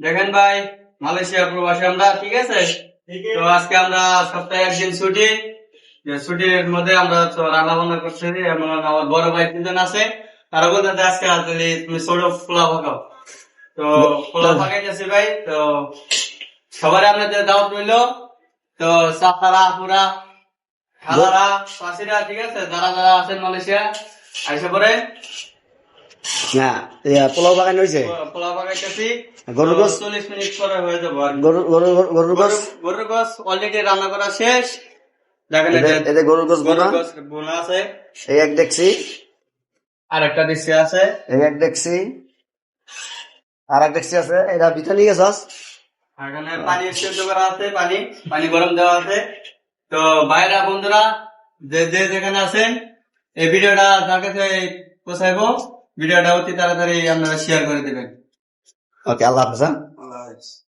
দেখেন ভাই মালয়েশিয়া প্রবাসী আমরা ঠিক আছে? তো আজকে আমরা সপ্তাহে একদিন ছুটি। যে ছুটির মধ্যে আমরা রান্না বান্না করছি এবং আমার বড় ভাই তিনজন আছে। তারা বলতে আজকে তুমি ছোট পোলা পাকাও। তো পোলা পাকাইতেছি ভাই তো সবাই আপনাদের দাওয়াত রইল। তো সাতারা পুরা খালারা পাশিরা ঠিক আছে? যারা যারা আছেন মালয়েশিয়া আইসে পরে না পোলাও বাগান হয়েছে পোলা পাকাইতেছি গরুর গোস? চল্লিশ মিনিট পরে হয়ে যাব আর কি। গরু গরু গরু- গরুর গোস গরুর গোস অলরেডি রান্না করা শেষ। এতে- গরুর গোস বোনা। বোনা আছে। এই এক দেখছি। আর একটা আছে। এই এক দেখছি। আর এক দেখছি আছে। এটা ভিতরে নিয়ে গেছস? এখানে পানি সেদ্ধ করা আছে পানি। পানি গরম দেওয়া আছে। তো ভাইরা বন্ধুরা যে যে যেখানে আছেন এই ভিডিওটা তার কাছে পৌঁছাইবো। ভিডিওটা অতি তাড়াতাড়ি আপনারা শেয়ার করে দেবেন। ওকে আল্লাহ হাফেজ হ্যাঁ? আল্লাহ হাফেজ।